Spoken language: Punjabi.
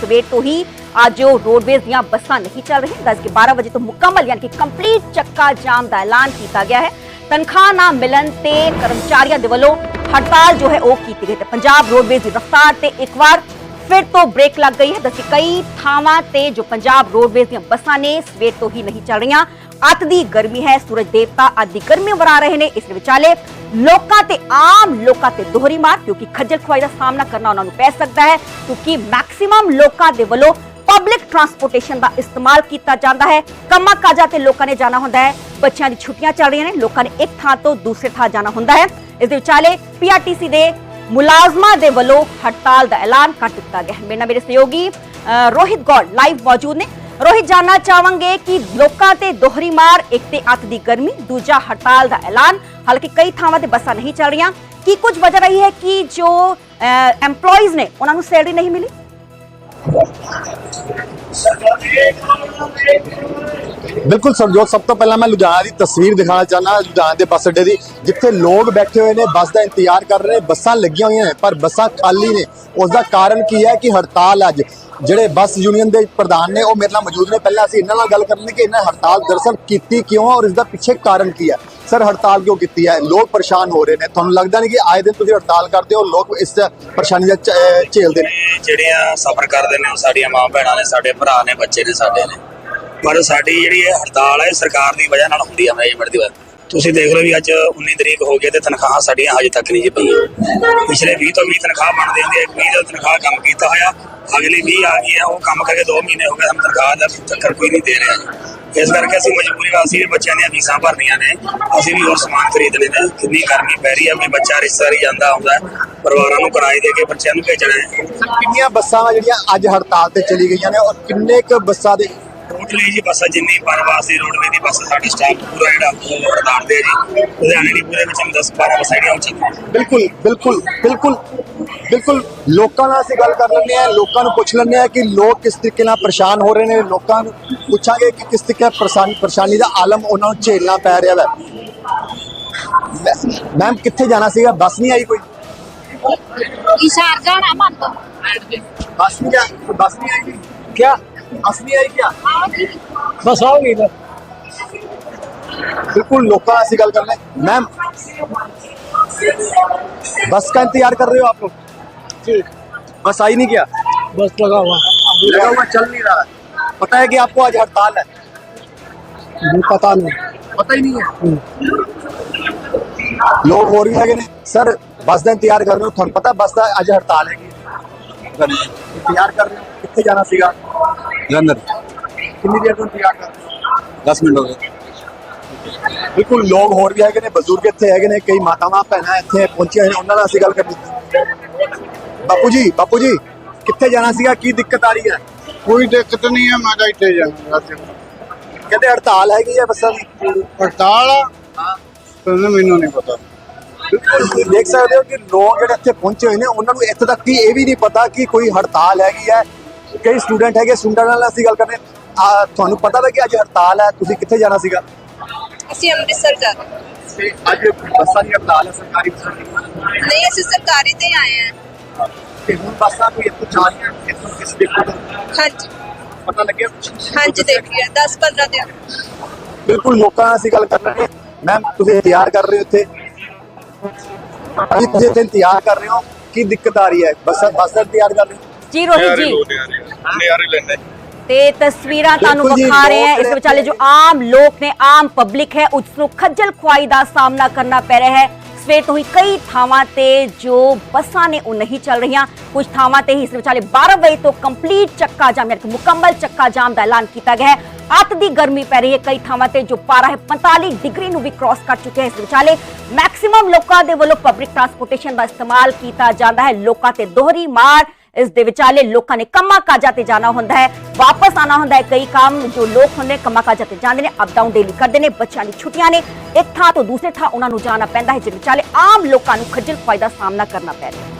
ਸਵੇਰ ਤੋਂ ਹੀ ਅੱਜ ਜੋ ਰੋਡਵੇਜ਼ ਦੀਆਂ ਬੱਸਾਂ ਨਹੀਂ ਚੱਲ ਰਹੀਆਂ। ਦੱਸ ਕਿ 12 ਵਜੇ ਤੋਂ ਮੁਕੰਮਲ ਯਾਨੀ ਕਿ ਕੰਪਲੀਟ ਚੱਕਾ ਜਾਮ ਦਾ ਐਲਾਨ ਕੀਤਾ ਗਿਆ ਹੈ। ਤਨਖਾਹ ਨਾ ਮਿਲਣ ਤੇ ਕਰਮਚਾਰੀਆਂ ਦੇ ਵੱਲੋਂ ਹੜਤਾਲ ਜੋ ਹੈ ਉਹ ਕੀਤੀ ਗਈ ਤੇ ਪੰਜਾਬ ਰੋਡਵੇਜ਼ ਦੀ ਰਫ਼ਤਾਰ ਤੇ ਇੱਕ ਵਾਰ ਫਿਰ ਤੋਂ ਬ੍ਰੇਕ ਲੱਗ ਗਈ ਹੈ। ਦੱਸੀ ਕਈ ਥਾਵਾਂ ਤੇ ਜੋ ਪੰਜਾਬ ਰੋਡਵੇਜ਼ ਦੀਆਂ ਬੱਸਾਂ ਨੇ ਸਵੇਰ ਤੋਂ ਹੀ ਨਹੀਂ ਚੱਲ ਰਹੀਆਂ। ਅੱਤ ਦੀ ਗਰਮੀ ਹੈ ਸੂਰਜ ਦੇਵਤਾ ਅੱਤ ਦੀ ਗਰਮੀ ਵਰਾ ਰਹੇ ਨੇ। ਇਸ ਵਿਚਾਲੇ ਲੋਕਾਂ ਤੇ ਆਮ ਲੋਕਾਂ ਤੇ ਦੋਹਰੀ ਮਾਰ ਕਿਉਂਕਿ ਖੱਜਲ ਖੁਆਈ ਦਾ ਸਾਹਮਣਾ ਕਰਨਾ ਉਹਨਾਂ ਨੂੰ ਪੈ ਸਕਦਾ ਹੈ ਕਿਉਂਕਿ ਮੈਕਸਿਮਮ ਲੋਕਾਂ ਦੇ ਵੱਲੋਂ ਪਬਲਿਕ ਟਰਾਂਸਪੋਰਟੇਸ਼ਨ ਦਾ ਇਸਤੇਮਾਲ ਕੀਤਾ ਜਾਂਦਾ ਹੈ। ਕੰਮਾਂ ਕਾਜਾਂ ਤੇ ਲੋਕਾਂ ਨੇ ਜਾਣਾ ਹੁੰਦਾ ਹੈ। ਬੱਚਿਆਂ ਦੀ ਛੁੱਟੀਆਂ ਚੱਲ ਰਹੀਆਂ ਨੇ ਲੋਕਾਂ ਨੇ ਇੱਕ ਥਾਂ ਤੋਂ ਦੂਸਰੇ ਥਾਂ ਜਾਣਾ ਹੁੰਦਾ ਹੈ। ਇਸ ਦੇ ਵਿਚਾਲੇ ਪੀਆਰਟੀਸੀ ਦੇ ਮੁਲਾਜ਼ਮਾਂ ਦੇ ਵੱਲੋਂ ਹੜਤਾਲ ਦਾ ਐਲਾਨ ਕਰ ਦਿੱਤਾ ਗਿਆ ਹੈ। ਮੇਰੇ ਨਾਲ ਮੇਰੇ ਸਹਿਯੋਗੀ ਅ, ਰੋਹਿਤ ਗੌੜ ਲਾਈਵ ਮੌਜੂਦ ਨੇ। ਰੋਹਿਤ, ਜਾਨਣਾ ਚਾਹਾਂਗੇ ਕਿ ਲੋਕਾਂ ਤੇ ਦੋਹਰੀ ਮਾਰ, ਇੱਕ ਤੇ ਅੱਤ ਦੀ ਗਰਮੀ, ਦੂਜਾ ਹੜਤਾਲ ਦਾ ਐਲਾਨ। ਹਾਲਾਂਕਿ ਕਈ ਥਾਵਾਂ ਤੇ ਬੱਸਾਂ ਨਹੀਂ ਚੱਲ ਰਹੀਆਂ। ਕੀ ਕੁਝ ਵਜ੍ਹਾ ਰਹੀ ਹੈ ਕਿ ਜੋ EMPLOYEES ਨੇ ਉਹਨਾਂ ਨੂੰ ਸੈਲਰੀ ਨਹੀਂ ਮਿਲੀ? ਬਿਲਕੁਲ ਸਰਜੋਤ ਸਭ ਤੋਂ ਪਹਿਲਾਂ ਮੈਂ ਲੁਧਿਆਣਾ ਦੀ ਤਸਵੀਰ ਦਿਖਾਉਣਾ ਚਾਹਨਾ ਲੁਧਿਆਣਾ ਦੇ ਬੱਸ ਅੱਡੇ ਦੀ, ਜਿੱਥੇ ਲੋਕ ਬੈਠੇ ਹੋਏ ਨੇ, ਬੱਸ ਦਾ ਇੰਤਜ਼ਾਰ ਕਰ ਰਹੇ ਬੱਸਾਂ ਲੱਗੀਆਂ ਹੋਈਆਂ ਨੇ, ਪਰ ਬੱਸਾਂ ਖਾਲੀ ਨੇ। ਉਸ ਦਾ ਕਾਰਨ ਕੀ ਹੈ ਕਿ ਹੜਤਾਲ ਅੱਜ, ਜਿਹੜੇ ਬੱਸ ਯੂਨੀਅਨ ਦੇ ਪ੍ਰਧਾਨ ਨੇ, ਉਹ ਮੇਰੇ ਨਾਲ ਮੌਜੂਦ ਨੇ। ਪਹਿਲਾਂ ਅਸੀਂ ਇਹਨਾਂ ਨਾਲ ਗੱਲ ਕਰਨੀ ਕਿ ਇਹਨਾਂ ਹੜਤਾਲ ਦਰਅਸਲ ਕੀਤੀ ਕਿਉਂ ਔਰ ਇਸ ਦਾ ਪਿੱਛੇ ਕਾਰਨ ਕੀ ਹੈ? ਸਰ, ਹੜਤਾਲ ਕਿਉਂ ਕੀਤੀ ਹੈ? ਲੋਕ ਪਰੇਸ਼ਾਨ ਹੋ ਰਹੇ ਨੇ। ਤੁਹਾਨੂੰ ਲੱਗਦਾ ਨਹੀਂ ਕਿ ਆਏ ਦਿਨ ਤੁਸੀਂ ਹੜਤਾਲ ਕਰਦੇ ਹੋ, ਲੋਕ ਇਸ ਪਰੇਸ਼ਾਨੀ ਦਾ ਝੇਲਦੇ ਨੇ? ਜਿਹੜੀਆਂ ਸਫਰ ਕਰਦੇ ਨੇ ਉਹ ਸਾਡੀਆਂ ਮਾਂ ਭੈਣਾਂ ਨੇ, ਸਾਡੇ ਭਰਾ ਨੇ, ਬੱਚੇ ਨੇ, ਸਾਡੇ ਨੇ। ਪਰ ਸਾਡੀ ਜਿਹੜੀ ਇਹ ਹੜਤਾਲ ਹੈ ਸਰਕਾਰ ਦੀ ਵਜ੍ਹਾ ਨਾਲ ਹੁੰਦੀ ਹੈ ਮੈਨੇਜਮੈਂਟ ਦੀ ਵਜ੍ਹਾ ਤੁਸੀਂ ਦੇਖ ਲਓ ਵੀ ਅੱਜ 19 ਤਰੀਕ ਹੋ ਗਈ ਤੇ ਤਨਖਾਹਾਂ ਸਾਡੀਆਂ ਹਜੇ ਤੱਕ ਨਹੀਂ ਜੀ ਪਈਆਂ ਪਿਛਲੇ 20 ਤੋਂ 20 ਤਨਖਾਹ ਬਣਦੀ ਹੁੰਦੀ 20 ਦਾ ਤਨਖਾਹ ਕੰਮ ਕੀਤਾ ਹੋਇਆ ਅਗਲੀ 20 ਆ ਗਈ ਹੈ ਉਹ ਕੰਮ ਕਰਕੇ 2 ਮਹੀਨੇ ਹੋ ਗਏ ਸਾਨੂੰ ਤਨਖਾਹ ਦਾ ਚੱਕਰ ਕੋਈ ਨਹੀਂ ਦੇ ਰਿਹਾ। ਇਸ ਕਰਕੇ ਅਸੀਂ ਮਜਬੂਰੀ ਨਾਲ ਅਸੀਂ ਬੱਚਿਆਂ ਦੀਆਂ ਫੀਸਾਂ ਭਰਨੀਆਂ ਨੇ ਅਸੀਂ ਵੀ ਹੋਰ ਸਮਾਨ ਖਰੀਦਣੇ ਨੇ। ਕਿੰਨੀ ਕਰਨੀ ਪੈ ਰਹੀ ਹੈ ਵੀ ਬੱਚਾ ਰਿਸ਼ਤੇਦਾਰੀ ਜਾਂਦਾ ਹੁੰਦਾ ਹੈ, ਪਰਿਵਾਰਾਂ ਨੂੰ ਕਿਰਾਏ ਦੇ ਕੇ ਬੱਚਿਆਂ ਨੂੰ ਭੇਜਣਾ ਹੈ। ਕਿੰਨੀਆਂ ਬੱਸਾਂ ਜਿਹੜੀਆਂ ਅੱਜ ਹੜਤਾਲ ਤੇ ਚਲੀ ਗਈਆਂ ਨੇ ਔਰ ਕਿੰਨੇ ਕੁ ਬੱਸਾਂ ਦੇ ਟੋਟਲੀ ਜੀ ਬੱਸ ਜਿੰਨੀ ਪਰਵਾਸ ਦੀ ਰੋਡਵੇ ਦੀ ਬੱਸ ਸਾਡੀ ਸਟਾਫ ਪੂਰਾ ਜਿਹੜਾ ਹੜਤਾਲ ਦੇ ਜੀ। ਲੁਧਿਆਣੇ ਦੀ ਪੂਰੇ ਵਿੱਚ 10 12 ਬੱਸਾਂ ਜਿਹੜੀਆਂ ਚੱਲਦੀਆਂ ਬਿਲਕੁਲ ਬਿਲਕੁਲ ਬਿਲਕੁਲ ਬਿਲਕੁਲ ਲੋਕਾਂ ਨਾਲ ਅਸੀਂ ਗੱਲ ਕਰ ਲੈਂਦੇ ਆ ਲੋਕਾਂ ਨੂੰ ਪੁੱਛ ਲੈਂਦੇ ਆ ਕਿ ਲੋਕ ਕਿਸ ਤਰੀਕੇ ਨਾਲ ਪਰੇਸ਼ਾਨ ਹੋ ਰਹੇ ਨੇ ਲੋਕਾਂ ਨੂੰ ਪੁੱਛਾਂਗੇ ਕਿ ਕਿਸ ਤਰੀਕੇ ਪਰੇਸ਼ਾਨੀ ਪਰੇਸ਼ਾਨੀ ਦਾ ਆਲਮ ਉਹਨਾਂ ਨੂੰ ਝੇਲਣਾ ਪੈ ਰਿਹਾ ਹੈ ਮੈਮ ਕਿੱਥੇ ਜਾਣਾ ਸੀਗਾ? ਬੱਸ ਨਹੀਂ ਆਈ ਕੋਈ? ਇਸ਼ਾਰ ਜਾਣਾ ਮਨ ਤੋਂ ਬੱਸ ਨਹੀਂ ਆ ਬੱਸ ਨਹੀਂ ਆਈ। क्या बस आओगी बस बिल्कुल लोकल ऐसी गल कर मैम बस का इंतज़ार कर रहे हो आप लोग? बस आई नहीं क्या? बस लगा हुआ। लगा हुआ चल नहीं रहा। पता है कि आपको आज हड़ताल है? पता नहीं। पता ही नहीं है। हम्म। लोग हो रही है कि नहीं। सर बस का इंतज़ार कर रहे हो। थोड़ा पता बस का आज हड़ताल है इंतज़ार कर रहे हो। कितने जाना सीगा? ਜਲੰਧਰ। ਕਿੰਨੀ ਦੇਰ ਤੋਂ ਇੰਤਜ਼ਾਰ ਕਰ ਰਹੇ ਹੋ? 10 ਮਿੰਟ ਹੋ ਗਏ। ਬਿਲਕੁਲ ਲੋਕ ਹੋਰ ਵੀ ਹੈਗੇ ਨੇ ਬਜ਼ੁਰਗ ਇੱਥੇ ਹੈਗੇ ਨੇ ਕਈ ਮਾਤਾਵਾਂ ਭੈਣਾਂ ਇੱਥੇ ਪਹੁੰਚੀਆਂ ਨੇ ਉਹਨਾਂ ਨਾਲ ਅਸੀਂ ਗੱਲ ਕਰਨੀ ਬਾਪੂ ਜੀ ਬਾਪੂ ਜੀ ਕਿੱਥੇ ਜਾਣਾ ਸੀਗਾ? ਕੀ ਦਿੱਕਤ ਆ ਰਹੀ ਹੈ? ਕੋਈ ਦਿੱਕਤ ਨਹੀਂ ਹੈ ਮੈਂ ਤਾਂ ਇੱਥੇ ਜਾਣਾ ਕਹਿੰਦੇ ਹੜਤਾਲ ਹੈਗੀ ਹੈ ਬੱਸਾਂ ਦੀ? ਹੜਤਾਲ ਆ? ਤੁਹਾਨੂੰ ਮੈਨੂੰ ਨਹੀਂ ਪਤਾ। ਤੁਸੀਂ ਦੇਖ ਸਕਦੇ ਹੋ ਕਿ ਲੋਕ ਜਿਹੜੇ ਇੱਥੇ ਪਹੁੰਚੇ ਹੋਏ ਨੇ ਉਹਨਾਂ ਨੂੰ ਇੱਥੇ ਤੱਕ ਕਿ ਇਹ ਵੀ ਨਹੀਂ ਪਤਾ ਕਿ ਕੋਈ ਹੜਤਾਲ ਹੈਗੀ ਹੈ ਕਈ ਸਟੂਡੈਂਟ ਹੈਗੇ ਸਟੂਡੈਂਟਾਂ ਨਾਲ ਅਸੀਂ ਗੱਲ ਕਰਨੇ। ਆ ਤੁਹਾਨੂੰ ਪਤਾ ਵਾ ਕਿ ਅੱਜ ਹੜਤਾਲ ਹੈ ਤੁਸੀਂ ਕਿੱਥੇ ਜਾਣਾ ਸੀਗਾ? ਅਸੀਂ ਅੰਮ੍ਰਿਤਸਰ ਜਾ ਤੇ ਅੱਜ ਬੱਸਾਂ ਦੀ ਹੜਤਾਲ ਹੈ ਸਰਕਾਰੀ ਬੱਸਾਂ ਦੀ? ਨਹੀਂ ਅਸੀਂ ਸਰਕਾਰੀ ਤੇ ਆਏ ਹਾਂ। ਤੇ ਹੁਣ ਬੱਸਾਂ ਕੋਈ ਇੱਥੋਂ ਜਾ ਰਹੀਆਂ ਇੱਥੋਂ ਕਿਸ ਦਿੱਕਤ ਹਾਂਜੀ। ਪਤਾ ਲੱਗਿਆ? ਹਾਂਜੀ ਦੇਖ ਲਿਆ 10 15 ਦਿਨ। ਬਿਲਕੁਲ ਲੋਕਾਂ ਨਾਲ ਅਸੀਂ ਗੱਲ ਕਰ ਰਹੇ ਮੈਮ ਤੁਸੀਂ ਇੰਤਜ਼ਾਰ ਕਰ ਰਹੇ ਹੋ ਇੱਥੇ? ਅਜੀ ਤੁਸੀਂ ਇੱਥੇ ਇੰਤਜ਼ਾਰ ਕਰ ਰਹੇ ਹੋ ਕੀ ਦਿੱਕਤ ਆ ਰਹੀ ਹੈ? ਬੱਸ ਬੱਸ ਦਾ ਇੰਤਜ਼ਾਰ ਕਰ ਰਹੇ ਹੋ? ਜੀ ਰੋਹਿਤ ਜੀ। ਨਿਆਰੇ ਲੈਣੇ ਤੇ ਤਸਵੀਰਾਂ ਤੁਹਾਨੂੰ ਵਿਖਾ ਰਹੇ ਹਾਂ। ਇਸ ਵਿਚਾਲੇ ਜੋ ਆਮ ਲੋਕ ਨੇ ਆਮ ਪਬਲਿਕ ਹੈ ਉਸ ਨੂੰ ਖੱਜਲ ਖੁਆਈ ਦਾ ਸਾਹਮਣਾ ਕਰਨਾ ਪੈ ਰਿਹਾ ਹੈ। ਸਵੇਰ ਤੋਂ ਹੀ ਕਈ ਥਾਵਾਂ ਤੇ ਜੋ ਬੱਸਾਂ ਨੇ ਉਹ ਨਹੀਂ ਚੱਲ ਰਹੀਆਂ। ਕੁਝ ਥਾਵਾਂ ਤੇ ਹੀ ਇਸ ਵਿਚਾਲੇ 12 ਵਜੇ ਤੋਂ ਕੰਪਲੀਟ ਚੱਕਾ ਜਾਮ ਯਾਨੀ ਮੁਕੰਮਲ ਚੱਕਾ ਜਾਮ ਦਾ ਐਲਾਨ ਕੀਤਾ ਗਿਆ ਹੈ। ਅੱਤ ਦੀ ਗਰਮੀ ਪੈ ਰਹੀ ਹੈ ਕਈ ਥਾਵਾਂ ਤੇ ਜੋ ਪਾਰਾ ਹੈ 45 ਡਿਗਰੀ ਨੂੰ ਵੀ ਕ੍ਰਾਸ ਕਰ ਚੁੱਕਿਆ ਹੈ ਇਸ ਵਿਚਾਲੇ। ਮੈਕਸਿਮਮ ਲੋਕਾਂ ਦੇ ਵੱਲੋਂ ਪਬਲਿਕ ਟਰਾਂਸਪੋਰਟੇਸ਼ਨ ਦਾ ਇਸਤੇਮਾਲ ਕੀਤਾ ਜਾਂਦਾ ਹੈ। ਲੋਕਾਂ ਤੇ ਦੋਹਰੀ ਮਾਰ ਇਸ ਦੇ ਵਿਚਾਲੇ ਲੋਕਾਂ ਨੇ ਕੰਮਾਂ ਕਾਜਾਂ ਤੇ ਜਾਣਾ ਹੁੰਦਾ ਹੈ। ਵਾਪਸ ਆਣਾ ਹੁੰਦਾ ਹੈ ਕਈ ਕੰਮ ਜੋ ਲੋਕ ਹੁੰਦੇ ਨੇ, ਕੰਮਾਂ ਕਾਜਾਂ ਤੇ ਜਾਂਦੇ ਨੇ ਅਪ ਡਾਊਨ ਡੇਲੀ ਕਰਦੇ ਨੇ, ਬੱਚਿਆਂ ਦੀ ਛੁੱਟੀਆਂ ਨੇ। ਇੱਕ ਥਾਂ ਤੋਂ ਦੂਸਰੇ ਥਾਂ ਉਹਨਾਂ ਨੂੰ ਜਾਣਾ ਪੈਂਦਾ ਹੈ, ਜਿਸ ਵਿਚਾਲੇ ਆਮ ਲੋਕਾਂ ਨੂੰ ਖੱਜਲ ਖੁਆਈ ਦਾ ਸਾਹਮਣਾ ਕਰਨਾ ਪੈ ਰਿਹਾ ਹੈ।